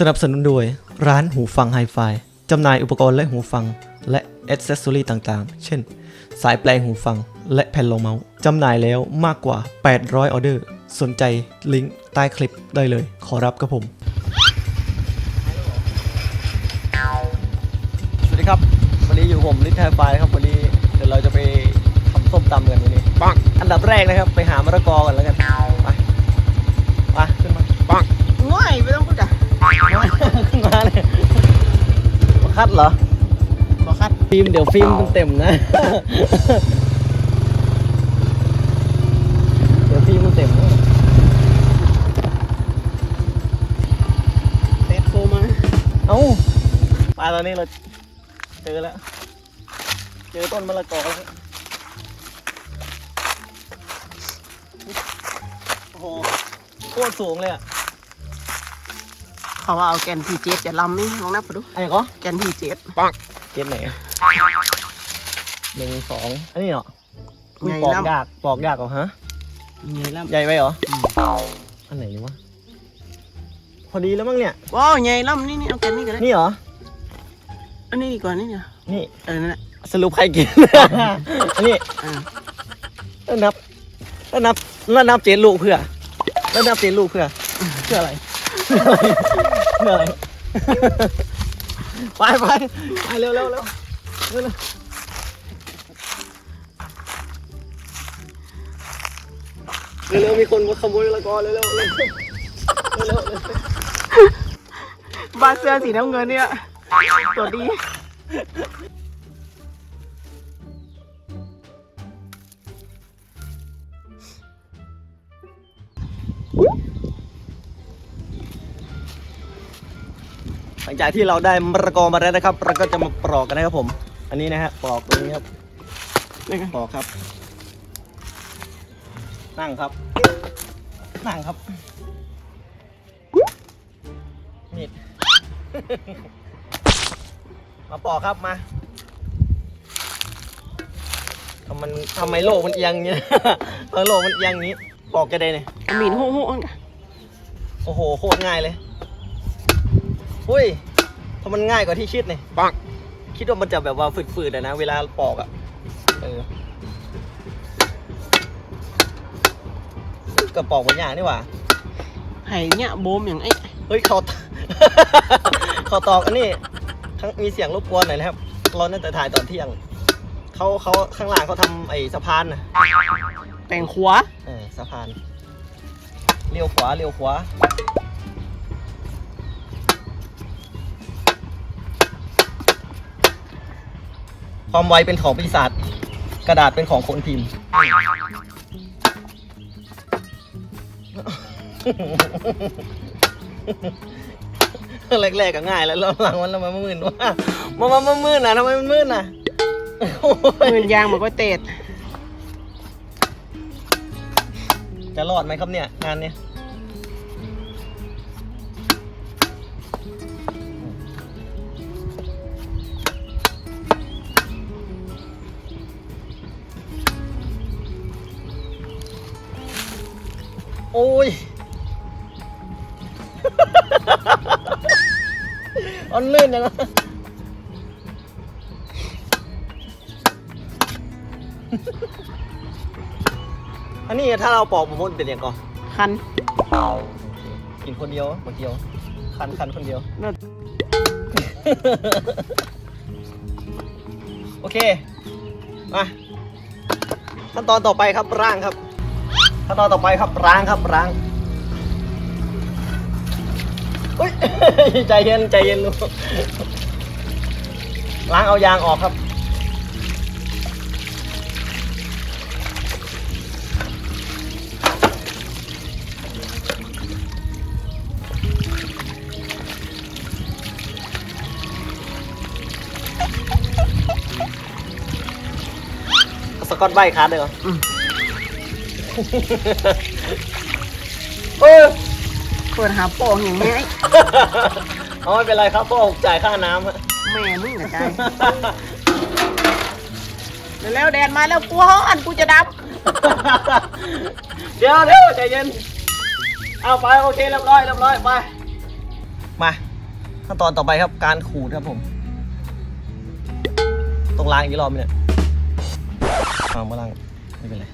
สนับสนุนโดยร้านหูฟังไฮไฟจำหน่ายอุปกรณ์และหูฟัง และอ c เซสซอรีต่างๆ เช่น สายแปลงหูฟังและแผ่นรองเมาส์จำหน่ายแล้วมากกว่า 800 ออเดอร์ สนใจลิงก์ใต้คลิปได้เลย ขอรับครับผม สวัสดีครับ วันนี้อยู่ผมลิทไฮไฟครับ วันนี้เดี๋ยวเราจะไปทำส้มตำกันวันนี้ปังอันดับแรกนะครับ ไปหามะละกอกันแล้วกัน ไป ไปขึ้นมาปังง่ายไม่ต้องพูดอะ ขึ้นมาเลยมาคัดเหรอบอกคัดฟิล์มเดี๋ยวฟิล์มมันเต็มนะ เดี๋ยวฟิล์มมันเต็มนะเตะโฟมา เอ้าปลาตอนนี้เราเจอแล้ว เจอต้นมะละกอแล้วโอ้โหโคตรสูงเลยอะ เขาว่าเอาแกนทีเจ็ดจะลำนี่ลองนับไปดูอันนี้ก็แกนทีเจ็ดเก็บไหนอะหนึ่งสองอันนี้เหรออุ้ยใหญ่ปอกลำยากปอกยากเหรอฮะใหญ่ลใหญ่ไปเหรออันไหนวะพอดีแล้วมั้งเนี่ยำว้าวใหญ่ลำนี่นี่เอาแกนนี่ก็ได้นี่เหรออันนี้ดีกว่านี่เนี่ยนี่เออนั่นแหละสรุปใครกินอันนี้อ่าแล้วนับแล้วนับแล้วนับเจนลูกเพื่อแล้วนับเจนลูกเพื่อเพื่ออะไร เพื่ออะไรไปไปไปเร็วเร็วเร็วเร็วเร็วเร็วเร็วมีคนมาขโมยมะละกอเร็วเร็วเร็วเร็วเร็วเร็วบ้านเสื้อสีน้ำเงินเนี่ยตัวดี หลังจากที่เราได้มะละกอมาแล้วนะครับ เราก็จะมาปลอกกันนะครับผม อันนี้นะฮะปลอกตรงนี้ครับนี่กันปลอกครับ นั่งครับ นั่งครับมีดมาปอกครับมาทำมันทำไมโลกมันเอียงเงี้ยทำไมโลกมันเอียงงี้ปอกจะได้เนี่ยเอามีนโห่โห่กันโอ้โหโคตรง่ายเลย อุ้ยทำมันง่ายกว่าที่คิดเนี่ยปังคิดว่ามันจะแบบว่าฝืดๆอะนะ เวลาปอกอะเออกระปอกบนอย่างนี่หว่าไห่เนี่ยโบมอย่างไอ้เฮ้ยเขาเขาตอกอันนี้ทั้งมีเสียงรบกวนหน่อยนะครับ เราน่าจะถ่ายตอนเที่ยงเขาเขาข้างล่างเขาทำไอ้สะพานนะแปลงขวาเออสะพานเลี้ยวขวาเลี้ยวขวา ความไวเป็นของปีศาจกระดาษเป็นของคนพิมพ์ แรกๆก็ง่ายแล้วหลังๆมันแล้วมันมืดว่ามันมันมันมืดนะทำไมมันมืดนะโอ้ยเงินยางมันก็เตะจะรอดไหมครับเนี่ยงานเนี่ย โอ้ยอันลื่นจังนะอันนี้ถ้าเราปอกผมมันเป็นอย่างก่อนคันกินคนเดียวมาเดียว คันคันคนเดียวเลิศโอเค มาขั้นตอนต่อไปครับร่างครับ ขั้นตอนต่อไปครับล้างครับล้างอุ้ยใจเย็นใจเย็นลูกล้างเอายางออกครับสกอตไบคัสเลยเหรอ เออเปิดหาโป่งอย่างนี้เอาไม่เป็นไรครับพ่อผมจ่ายค่าน้ำฮะแม่มึงนะใจเร็วๆแดนมาแล้วกูฮ้อนกูจะดับ เดี๋ยวเดี๋ยวใจเย็น เอาไปโอเคเรียบร้อยเรียบร้อยไป มาขั้นตอนต่อไปครับการขูดครับผมต้องล้างอีกรอบไหมเนี่ยเอามาล้างไม่เป็นไร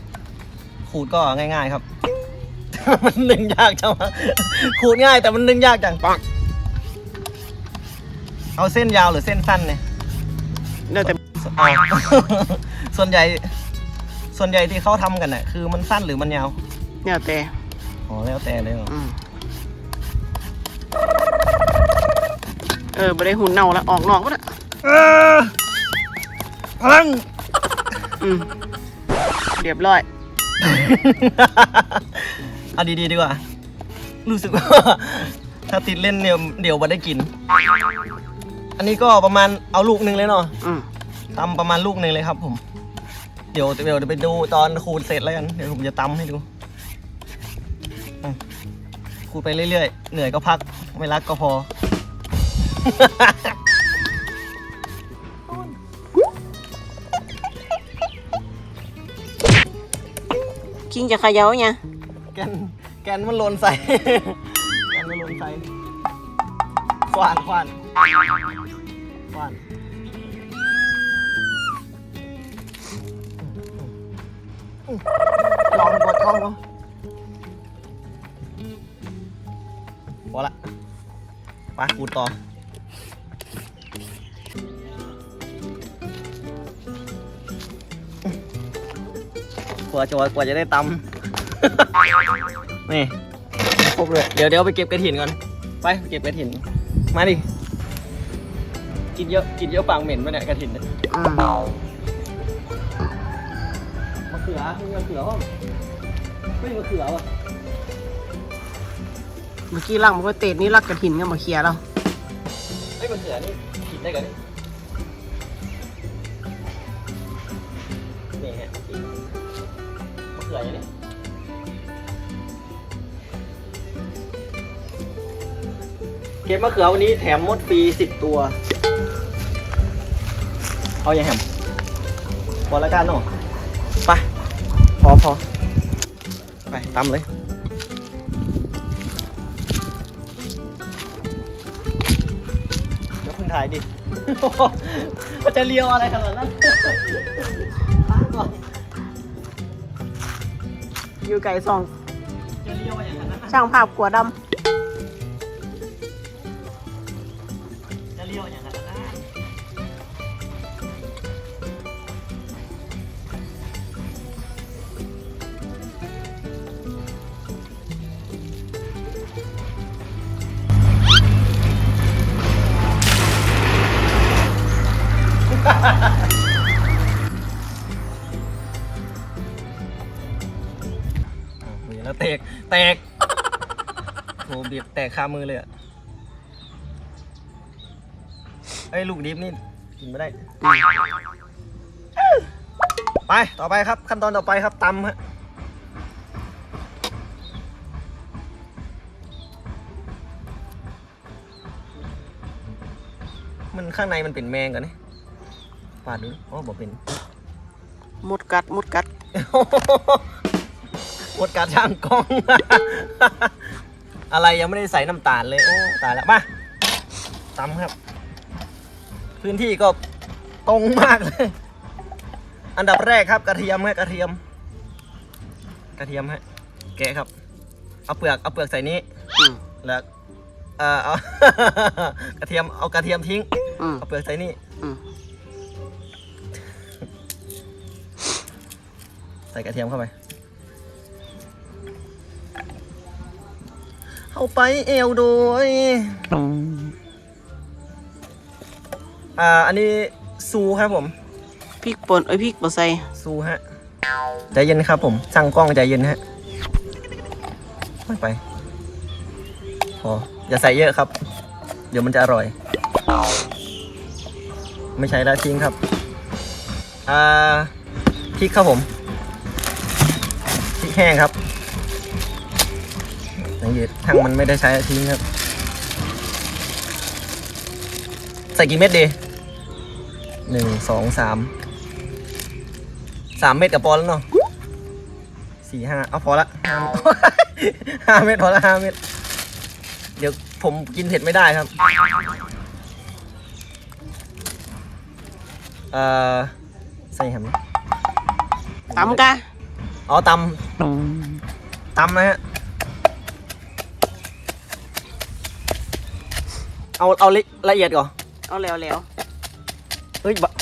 ขูดก็ง่าย ๆ ครับ มันนึ่งยากจังวะขูดง่ายแต่มันนึ่งยากจังปังเอาเส้นยาวหรือเส้นสั้นเนี่ยแล้วแต่เอาส่วนใหญ่ ส่วนใหญ่ที่เขาทำกันน่ะคือมันสั้นหรือมันยาวแล้วแต่อ๋อแล้วแต่เลยเหรออืมเออไม่ได้หุ่นเน่าแล้วออกนอกก็ได้เออพลังอืมเรียบร้อย เอาดีๆดีกว่า รู้สึกว่า ถ้าติดเล่นเนี่ยเดี๋ยวมาได้กิน อันนี้ก็ประมาณเอาลูกหนึ่งเลยเนาะอืมตำประมาณลูกหนึ่งเลยครับ ผม เดี๋ยวเดี๋ยวไปดูตอนขูดเสร็จแล้วกันเดี๋ยวผมจะตำให้ดูอืมขูดไปเรื่อยๆ เหนื่อยก็พัก ไม่รักก็พอ คิงจะเขย่าไงแกนแกนมันหล่นใส่ แกนมันหล่นใส่ควานควานควานลองกดกล้องดูพอละไปขูดต่อ กว่าจะกว่าจะได้ตำ นี่ครบเลยเดี๋ยวเดี๋ยวไปเก็บกระถินก่อน ไปไปเก็บกระถิน มาดิ กินเยอะกินเยอะปากเหม็นไปเนี่ยกระถินเนี่ยอืมมะเขือมีมะเขือห้องไม่มีมะเขือว่ะเมื่อกี้ล่างมันก็เตะนี่รักกระถินก็มาเคลียร์แล้วไอ้ยมะเขือนี่กินได้กันนี่นี่ เก็บมะเขือวันนี้แถมมดฟรีสิบตัว เอาอย่างแฮมพอแล้วกันเนาะไป พอพอไปตำเลยเดี๋ยวคุณถ่ายดิมันจะเลียวอะไรขนาดนั้นตั้งก่อนอยู่ไก่ซอง จะเลียวอะไรอย่างนั้นนะช่างภาพกัวดจ แตกแตกโหบีบแตกคามือเลยอะไอ้ยลูกดิฟนี่กินไม่ได้ ไปต่อไปครับ ขั้นตอนต่อไปครับตำฮะมันข้างในมันเป็นแมงกันนี่ปาดดูอ๋อบอกเป็นำมุดกัด มุดกัด หมดการช่างกล้อง อะไรยังไม่ได้ใส่น้ำตาลเลย โอ้ ตายแล้ว มาตำครับ พื้นที่ก็ตรงมากเลย อันดับแรกครับ กระเทียมฮะกระเทียม กระเทียมฮะแกะครับ เอาเปลือกเอาเปลือกใส่นี้อืมแล้วเอ่อเอากระเทียมเอากระเทียมทิ้งอืมเอาเปลือกใส่นี่อืมใส่กระเทียมเข้าไป เข้าไปเอวโดยอ่า อันนี้ซูครับผม พริกป่นเอ้ยพริกบ่ใส่ซูฮะ ใจเย็นครับผม สั่งกล้องใจเย็นฮะไม่ไปพออย่าใส่เยอะครับ เดี๋ยวมันจะอร่อย ไม่ใช่แล้วทิ้งครับ อ่าพริกครับผมพริกแห้งครับ สังเทั้งมันไม่ได้ใช้ทิ้งครับ ใส่กี่เม็ดดีหนึ่งสองสามสามเม็ดกับปอแล้วเนาะสี่ห้าเอาพอละห้าเม็ดพอละห้าเม็ดเดี๋ยวผมกินเผ็ดไม่ได้ครับเอ่อใส่แฮมตำกะอ๋อตำตำนะฮะ เอาเอาละละเอียดก่อนเอาแล้วแล้วเฮ้ยบะ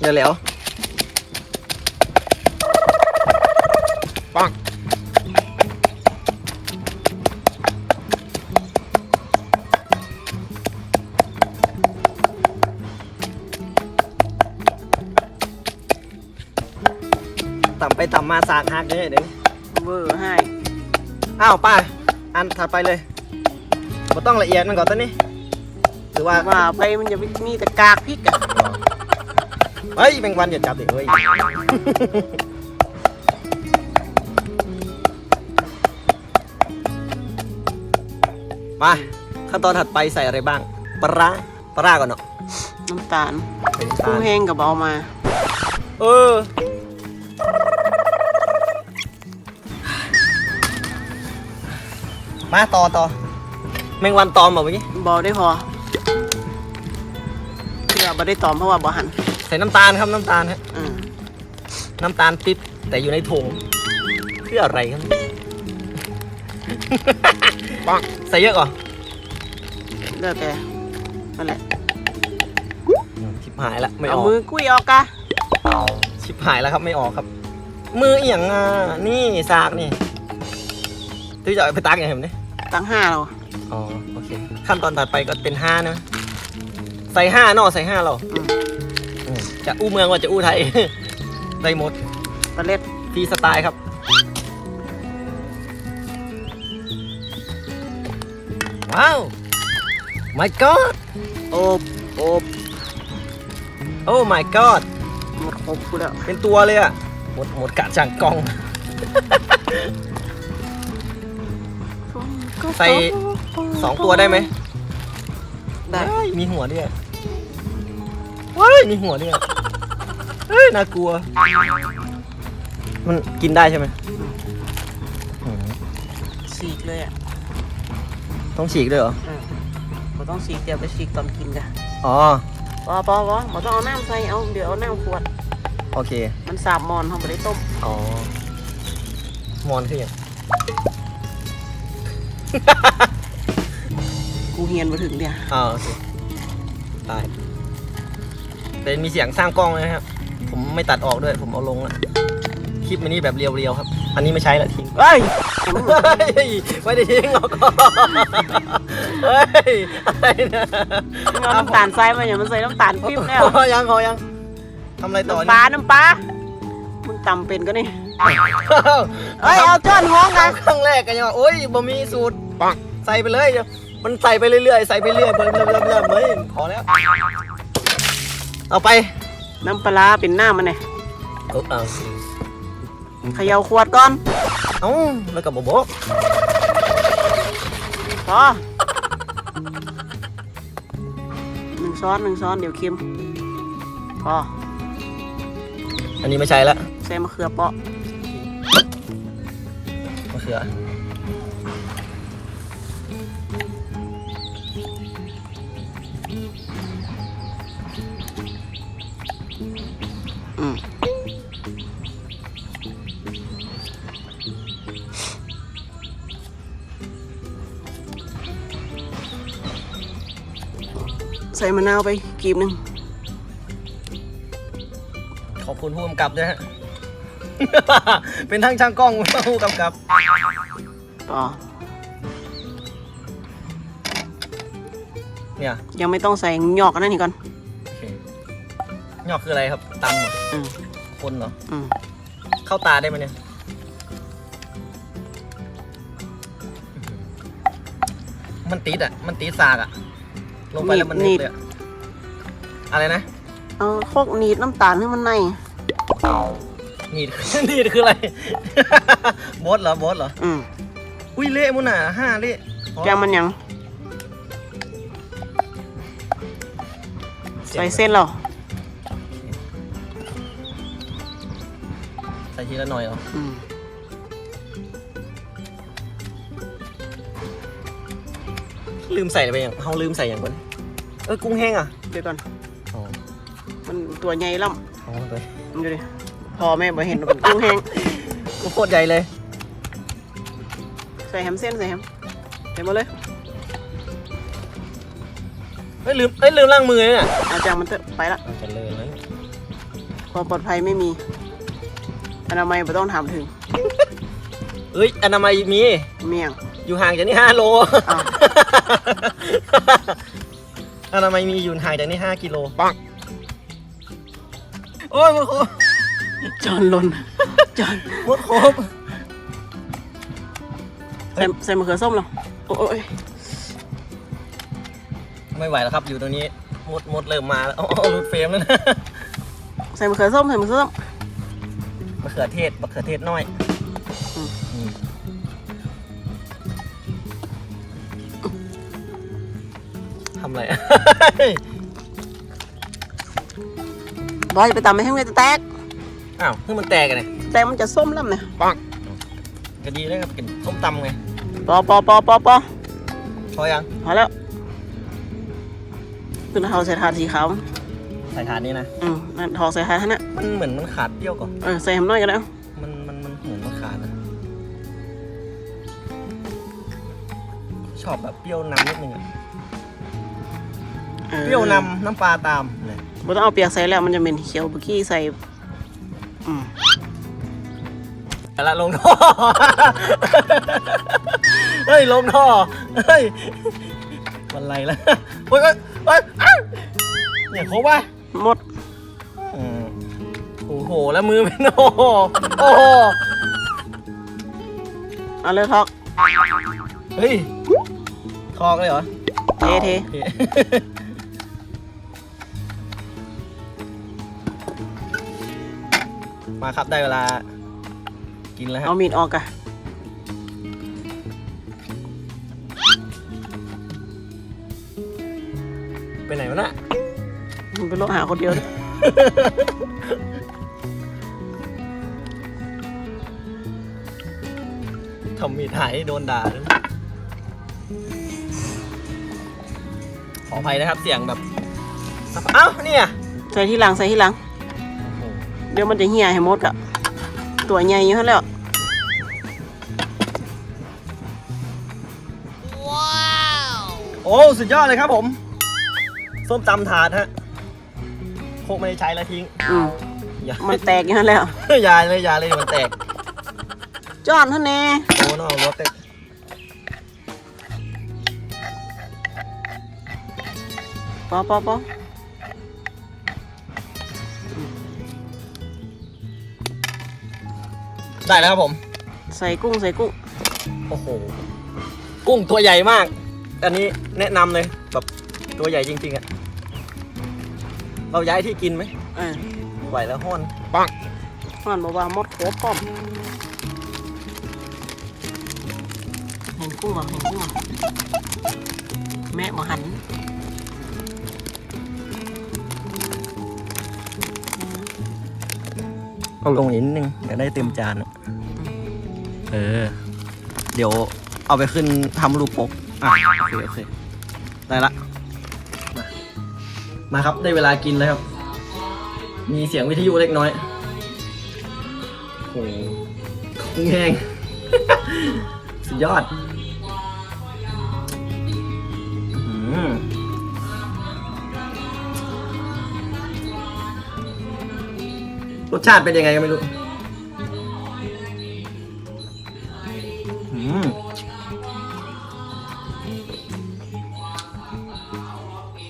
เดี๋ยวแล้วปังต่ำไปต่ำมาสากหักเลยเดี๋ยวเวอร์ให้อ้าวไป้าอันถัดไปเลย บ่ต้องละเอียดมันก่อนตอนนี้หรือว่าว่าไปมันจะมีแต่กากพริกอะเฮ้ยแมงวันอย่าจับดิเฮ้ยมาขั้นตอนถัดไปใส่อะไรบ้างปลาร้าปลาร้าก่อนเนาะน้ำตาลเป็นกุ้งตาลแห้งกับเอามา เออมาต่อต่อ แมงวันตอมแบบเมื่อกี้บอได้พอเพื่อบ่ได้ตอมเพราะว่าบ่หันใส่น้ำตาลครับน้ำตาลฮะอืมน้ำตาลปิ๊บแต่อยู่ในถุงเพื่ออะไรครับ ปังใส่เยอะก่อนเลือกแต่นั่นแหละชิบหายละไม่อเอาอกมือกุ้ยออกกะชิบหายแล้วครับไม่ออกครับ มือเอียงอะนี่สากนี่ที่จะเอาไปตักอย่างเห็นไหมตั้งห้าเรา อ๋อโอเคขั้นตอนถัดไปก็เป็นห้านะ ใส่ห้าเนอะใส่ห้าเราอืมอืมจะอู้เมืองว่าจะอู้ไทย ได้หมดปลาเล็ดฟรีสไตล์ครับว้าว my god โอบโอบโอ้ my god หมดครบกูแล้วเป็นตัวเลยอะหมดหมดกะจังกอง ใส่ สองตัวได้ไหมได้ เฮ้ยมีหัวด้วยเฮ้ยมีหัวด้วยเฮ้ยน่ากลัว มันกินได้ใช่ไหมอืมสีกเลยอะต้องฉีกด้วยเหรอ อืมบ่ต้องสีกเดี๋ยวไปสีกตอนกินกะอ๋อ ปอปอปอบ่ต้องเอาน้ำใส่เอาเดี๋ยวเอาน้ำขวด โอเค มันสาบมอนเขาไม่ได้ต้มอ๋อ มอนคืออย่างกู เฮียนมาถึงเนี่ยอ่าโอเคตายแต่มีเสียงสร้างกล้องเลยนะครับ ผมไม่ตัดออกด้วย ผมเอาลงละคลิปมันนี่แบบเรียวๆครับ อันนี้ไม่ใช้ละทิ้งเฮ้ยเฮ้ยไม่ได้ทิ้งหรอกเฮ้ยอะไรนะมึงเอาน้ำตาลใส่มาอย่ามันใส่น้ำตาลปิ๊บแล้วพอยังพอยังทำอะไรต่อน้ำปลาน้ำปลามึงตำเป็นก็นี่เอ้ยเฮ้ยเอาจ้อนห้องกันครั้งแรกกันยังว่าโอ้ยบ่มีสูตรปังใส่ไปเลยเดี๋ยว มันใส่ไปเรื่อยๆ ใส่ไปเรื่อยเบิ่มเบิ่มเบิ่มเบิ่มเฮ้ยพอแล้ว เอาไปน้ำปลาร้าเป็นหน้ามันเนี่ยเอาเอาเขย่าขวดก่อนเอาแล้วก็บบกพอหนึ่งช้อนหนึ่งช้อนเดี๋ยวเค็มพออันนี้ไม่ใช่ละใส่มะเขือเปาะมะเขือ ใส่มะนาวไปกีบหนึ่ง ขอบคุณผู้กำกับด้วยฮะ เป็นทั้งช่างกล้องผู้กำกับ ต่อ เนี่ย ยังไม่ต้องใส่หยอกอันนั้นนี่ก่อนโอเคหยอกคืออะไรครับตำเหรออืมคนเหรอ อืมเข้าตาได้ไหมเนี่ยมันติดอะ มันติดสากอะ ลงไปแล้วมันนิดเลยอะอะไรนะ เอาโคกหนีดน้ำตาลให้มันในนีดนีดคืออะไร บดเหรอบดเหรอ อืมอุ้ยเละมุนอะห้าเละอ๋อแกงมันยัง ใส่เส้นเราใส่ทีละหน่อยเหรออืมลืมใส่ไปอย่างเขาลืมใส่อย่างก่อนเออกุ้งแห้งอะเดี๋ยวก่อนอ๋อมันตัวใหญ่ล่อ๋อไปำมันดูดิพอแม่บ่เห็นมันกุ้งแห้งกูโคตรใหญ่เลย ใส่แฮมเส้นใส่แฮมใส่หมดเลย เฮ้ยลืมเฮ้ยลืมล้างมือเนี่ยเอาจางมันเถอะไปละเอาจะเลยแล้วความปลอดภัยไม่มีอนามัยไม่ต้องถามถึงเอ้ยอนามัยมี เมี่ยง อยู่ห่างจากนี่ห้าโล อ้าว อนามัยมีอยู่ห่างจากนี่ห้ากิโลปังโอ้ยมันโคบจอนลนจอนมันโคบใส่ใส่มะเขือส้มเหรอโอ้ย ไม่ไหวแล้วครับ อยู่ตรงนี้มดมดเริ่มมาแล้วอ๋อหลุดเฟรมแล้วนะใส่มะเขือส้มใส่มะเขือส้มมะเขือเทศมะเขือเทศน้อยอืมอืมทำอะไรบอยจะไปตำไม่ให้มันจะแตกอ้าวเพิ่งมันแตกกันเลยแตกมันจะส้มแล้วเนี่ยก็ดีแล้วครับกินส้มตำไงปอปอปอปอปอพอยังพอแล้ว คือเราใส่ถาดสีขาวใส่ถาดนี้นะอืมนั่นทองใส่ถาดให้นะมันเหมือนมันขาดเปรี้ยวก่อนเออใส่แฮมน้อยก็ได้มันมันมันเหมือนมันขาดนะชอบแบบเปรี้ยวนำนิดนึงอะออเปรี้ยวนำน้ำปลาตามเลยบ่ต้องเอาเปียกใส่แล้วมันจะเป็นเขียวบุกี้ใส่อืมแต่ละลงท่อ เฮ้ยลงท่อ เฮ้ย มันไรแล้วเฮ้ยเฮ้ยเฮ้ยอ้าวเนี่ยโค้งป่ะหมดอืมโอ้โห แล้วมือเป็นโอ้โหโอ้โหเอาเลยทอกเฮ้ยทอกเลยเหรอเทเทโอคมาครับได้เวลา กินแล้วครัเอาบมีดออกอะ ไปไหนวะน่ะมันเป็นโรคหาคนเดียวทำมีถ่ายให้โดนด่าด้วยขออภัยนะครับเสียงแบบเอ้าเนี่ย ใส่ที่หลังใส่ที่หลัง เดี๋ยวมันจะเหี่ยให้หมดอะตัวใหญ่อยู่แล้ว โอ้ สุดยอดเลยครับผม ส้มตำถาดฮะโคกไม่ได้ใช้แล้วทิ้งอืมอย่ามันแตกอยู่แล้วอย่าเลยอย่าเลยเดี๋ยวมันแตกจอนท่านแน่โอ้น้องเอารถแตกปอปอปอได้แล้วครับผม ใส่กุ้งใส่กุ้ง โอ้โห กุ้งตัวใหญ่มาก อันนี้แนะนำเลยแบบ ตัวใหญ่จริงๆอะเราย้ายที่กินไหมเออไหวแล้วห้อนมันบอกว่าหมดโคพร้อมเห็นกุ้งบ่เห็นกุ้งบ่แม่บ่หันเอาลงอีกนิดนึงจะได้เต็มจานอะเออ เดี๋ยวเอาไปขึ้นทำรูปปก อะ โอเค โอเค ได้ละมา มาครับได้เวลากินแล้วครับ มีเสียงวิทยุเล็กน้อยโอ้โหกุ้งแห้ง สุดยอดรสชาติเป็นยังไงก็ไม่รู้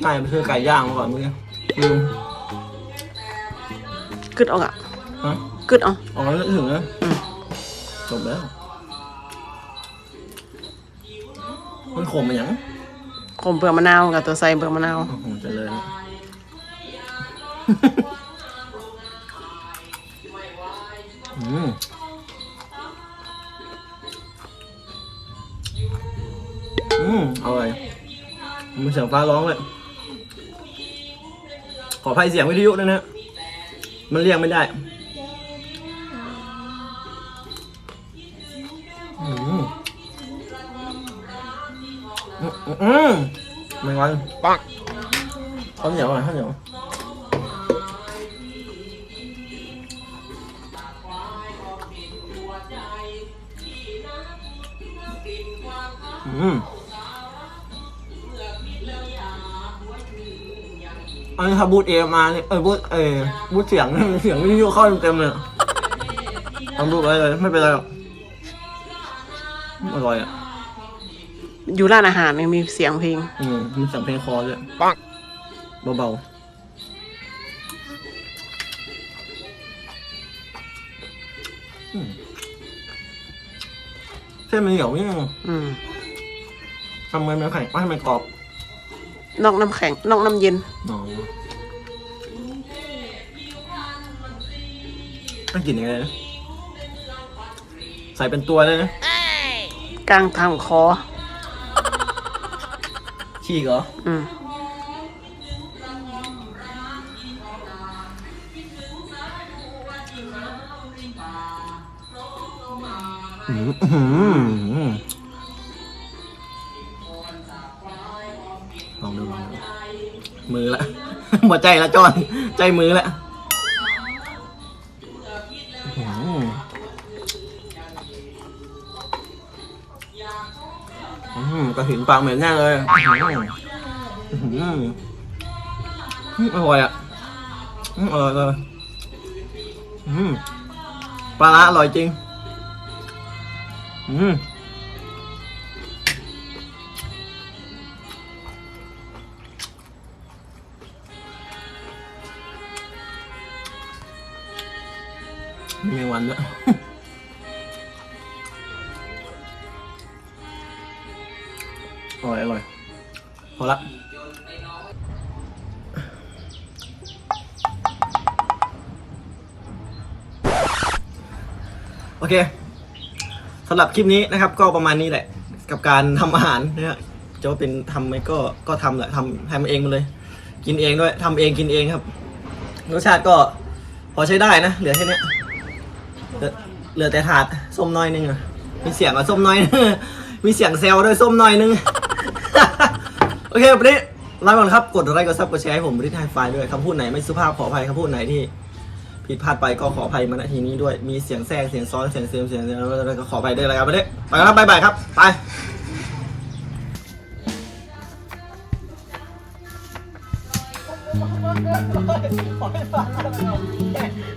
ไม่มันคือไก่ย่างมาก่อนเมื่อกี้ลืมกึดออกอะฮะกึดเออกออกแล้วนึกถึงนะอืมจบแล้ว มันขมมันหยังขมเปลือกมะนาวกับตัวใส่เปลือกมะนาวโอ้โหเจริญ อืมอืมอร่อยมันเสียงฟ้าร้องเลย ขออภัยเสียงวิทยุด้วยนะ มันเรียกไม่ได้อืมอืมอืมไม่ไหวปักข้าวเหนียวอะข้าวเหนียว ถ้าบูทเอมาเนี่ยเออบูทเออบูทเสียงเสียงวิทยุเข้าเต็มๆเลยทำรูปไว้เลยไม่เป็นไรหรอกอร่อยอะอยู่ร้านอาหารเนี่ยมีเสียงเพลง อืมมีเสียงเพลงคอด้วยปังเบาๆอืมเส้นมันเหนียวนี่อืมทำไงมันแข็งไม่ให้มันกรอบ นอกน้ำแข็ง นอกน้ำเย็น อ๋อ ต้องกินยังไงนะ ใส่เป็นตัวเลยนะ กลางทางคอ ฉีกเหรอ อืมอืมอื้อหือลองดูลองดูมือละ หมดใจละจอน ใจมือละ กระถินปากเหม็นแน่เลยอื้อหืออื้ออร่อยอะอื้ออร่อยเลยอืมปลาร้าอร่อยจริง อืมมีวันด้วย อร่อยอร่อยพอละโอเคสำหรับคลิปนี้นะครับ ก็ประมาณนี้แหละ กับการทำอาหารนะฮะจะว่าเป็นทำไหมก็ก็ทำแหละทำทำเองมาเลย กินเองด้วยทำเองกินเองครับรสชาติก็พอใช้ได้นะ เหลือแค่นี้เหลือเหลือแต่ถาดส้มน้อยนึงอะมีเสียงว่าส้มน้อยนึงมีเสียงแซวด้วยส้มน้อยนึง โอเควันนี้ลาไปก่อนครับ กดไลค์กดซับกดแชร์ให้ผมบริทไฮไฟด้วยคำพูดไหนไม่สุภาพขออภัยคำพูดไหนที่ผิดพลาดไปก็ขออภัยมาณทีนี้ด้วย มีเสียงแทรกเสียงซ้อนเสียงเสียงเสียงเสียงแล้วก็ขออภัยด้วยนะครับไปเลยไปครับบ๊ายบายครับ ไป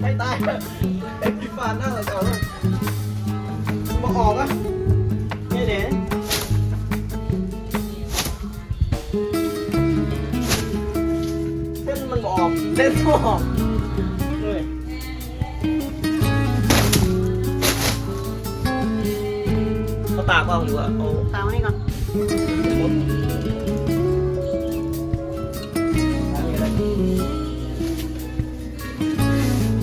ให้ตายให้ฟานหน้าเราเก่าเลยมาออกอะ เส้นมันออกเลยเขาตากว่าหรือว่าเอาตามมานี่ก่อนหมด